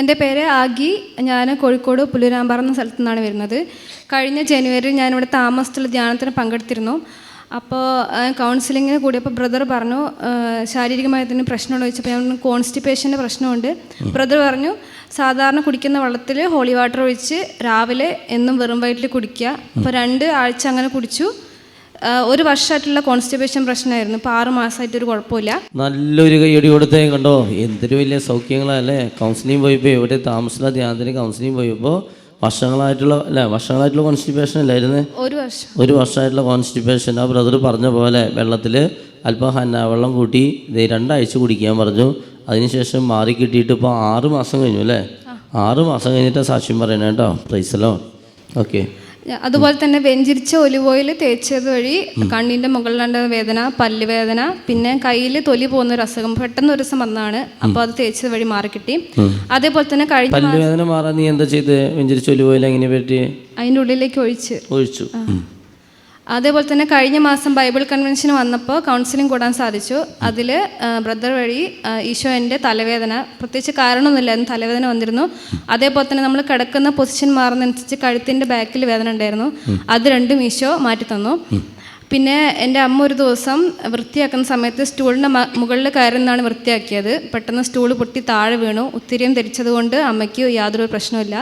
എന്റെ പേര് ആഗി. ഞാൻ കോഴിക്കോട് പുല്ലൂരാമ്പാറ എന്ന സ്ഥലത്തു നിന്നാണ് വരുന്നത്. കഴിഞ്ഞ ജനുവരി ഞാനിവിടെ താമസത്തിലുള്ള ധ്യാനത്തിന് പങ്കെടുത്തിരുന്നു. അപ്പോൾ കൗൺസിലിങ്ങിന് കൂടിയപ്പോൾ ബ്രദർ പറഞ്ഞു ശാരീരികമായി ശാരീരികമായതിന് പ്രശ്നമുണ്ടോ ചോദിച്ചപ്പോൾ ഞാൻ കോൺസ്റ്റിപ്പേഷന്റെ പ്രശ്നമുണ്ട്. ബ്രദർ പറഞ്ഞു സാധാരണ കുടിക്കുന്ന വെള്ളത്തിൽ ഹോളി വാട്ടർ ഒഴിച്ച് രാവിലെ എന്നും വെറും വയറ്റിൽ കുടിക്കുക. അപ്പോൾ രണ്ട് ആഴ്ച അങ്ങനെ കുടിച്ചു. ഒരു വർഷമായിട്ടുള്ള കോൺസ്റ്റിപ്പേഷൻ പ്രശ്നമായിരുന്നു. ഇപ്പോൾ ആറ് മാസമായിട്ട് ഒരു കുഴപ്പമില്ല. നല്ലൊരു കൈയടി കൊടുത്തേ കണ്ടോ എന്തൊരു വലിയ സൗഖ്യങ്ങളല്ലേ കൗൺസിലിംഗ് പോയപ്പോൾ എവിടെ താമസിച്ച ധ്യാനത്തിന് കൗൺസിലിംഗ് പോയപ്പോൾ വർഷങ്ങളായിട്ടുള്ള അല്ലെ? വർഷങ്ങളായിട്ടുള്ള കോൺസ്റ്റിപ്പേഷൻ അല്ലായിരുന്നേ? ഒരു വർഷം. ഒരു വർഷമായിട്ടുള്ള കോൺസ്റ്റിപ്പേഷൻ ആ ബ്രദർ പറഞ്ഞ പോലെ വെള്ളത്തിൽ അല്പം ഹന്ന വെള്ളം കൂട്ടി ഇത് രണ്ടാഴ്ച കുടിക്കാൻ പറഞ്ഞു. അതിനുശേഷം മാറി കിട്ടിയിട്ട് ഇപ്പോൾ ആറ് മാസം കഴിഞ്ഞു അല്ലേ? ആറ് മാസം കഴിഞ്ഞിട്ട് സാക്ഷ്യം പറയണേ കേട്ടോ. പ്രൈസലോ ഓക്കെ അതുപോലെ തന്നെ വെഞ്ചിരിച്ച ഒലിവ് ഓയിൽ തേച്ചത് വഴി കണ്ണിന്റെ മുകളിലുണ്ട വേദന പല്ല് വേദന പിന്നെ കയ്യിൽ തൊലി പോകുന്ന ഒരു അസുഖം പെട്ടെന്ന് ഒരു ദിവസം വന്നതാണ്. അപ്പോൾ അത് തേച്ചത് വഴി മാറിക്കിട്ടി. അതേപോലെ തന്നെ കഴിഞ്ഞ പല്ല് വേദന മാറാൻ നീ എന്താ ചെയ്ത്? വെഞ്ചിരിച്ച ഒലിവ് എങ്ങനെ പറ്റി? അതിന്റെ ഉള്ളിലേക്ക് ഒഴിച്ച്. ഒഴിച്ചു. അതേപോലെ തന്നെ കഴിഞ്ഞ മാസം ബൈബിൾ കൺവെൻഷന് വന്നപ്പോൾ കൗൺസിലിംഗ് കൂടാൻ സാധിച്ചു. അതിൽ ബ്രദർ വഴി ഈശോ എന്റെ തലവേദന പ്രത്യേകിച്ച് കാരണമൊന്നുമില്ലായിരുന്നു തലവേദന വന്നിരുന്നു. അതേപോലെ തന്നെ നമ്മൾ കിടക്കുന്ന പൊസിഷൻ മാറുന്നതനുസരിച്ച് കഴുത്തിന്റെ ബാക്കിൽ വേദന ഉണ്ടായിരുന്നു. അത് രണ്ടും ഈശോ മാറ്റി തന്നു പിന്നെ എന്റെ അമ്മ ഒരു ദിവസം വൃത്തിയാക്കുന്ന സമയത്ത് സ്റ്റൂളിന്റെ മുകളിൽ കയറി നിന്നാണ് വൃത്തിയാക്കിയത്. പെട്ടെന്ന് സ്റ്റൂൾ പൊട്ടി താഴെ വീണു. ഉത്തിരിയും ധരിച്ചതുകൊണ്ട് അമ്മയ്ക്ക് യാതൊരു പ്രശ്നമില്ല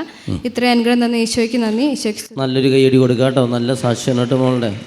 ഇത്രയും അനുഗ്രഹം തന്നെ ഈശോയ്ക്ക് നന്ദി. ഈശോയ്ക്ക് നല്ലൊരു കൈയടി കൊടുക്കാട്ടോ. കേട്ടോ നല്ല സാക്ഷ്യനോട്ട് മോളുടെ.